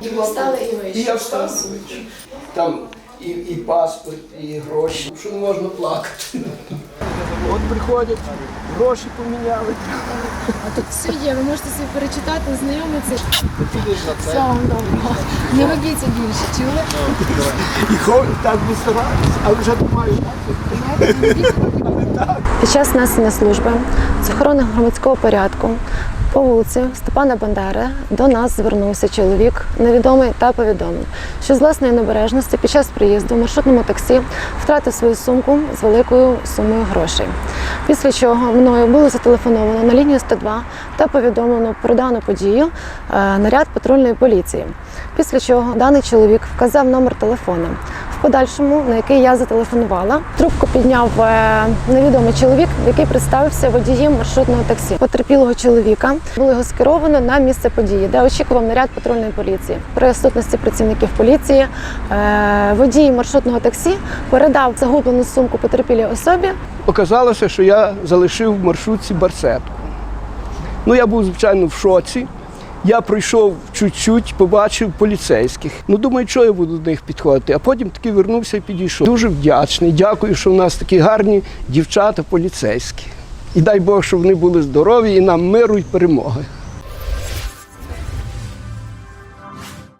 І ви встали і вийшли. І я встав. вийшов. Там і, і паспорт, і гроші, що не можна плакати. От приходять, гроші поміняли. А тут все є, ви можете собі перечитати, ознайомитися. Всього вам доброго. Не робіться більше, чули? І ходять так би стараються, але вже немає. Під час несення служби з охорони громадського порядку по вулиці Степана Бандери до нас звернувся чоловік невідомий та повідомив, що з власної небережності під час приїзду в маршрутному таксі втратив свою сумку з великою сумою грошей. Після чого мною було зателефоновано на лінію 102 та повідомлено про дану подію е, наряд патрульної поліції. Після чого даний чоловік вказав номер телефона. Подальшому, на який я зателефонувала, трубку підняв е, невідомий чоловік, який представився водієм маршрутного таксі. Потерпілого чоловіка було його скеровано на місце події, де очікував наряд патрульної поліції. При присутності працівників поліції е, водій маршрутного таксі передав загублену сумку потерпілій особі. Оказалося, що я залишив в маршрутці барсетку. Ну, я був, звичайно, в шоці. Я пройшов чуть-чуть, побачив поліцейських. Ну, думаю, що я буду до них підходити. А потім таки вернувся і підійшов. Дуже вдячний. Дякую, що в нас такі гарні дівчата поліцейські. І дай Бог, щоб вони були здорові і нам миру і перемоги.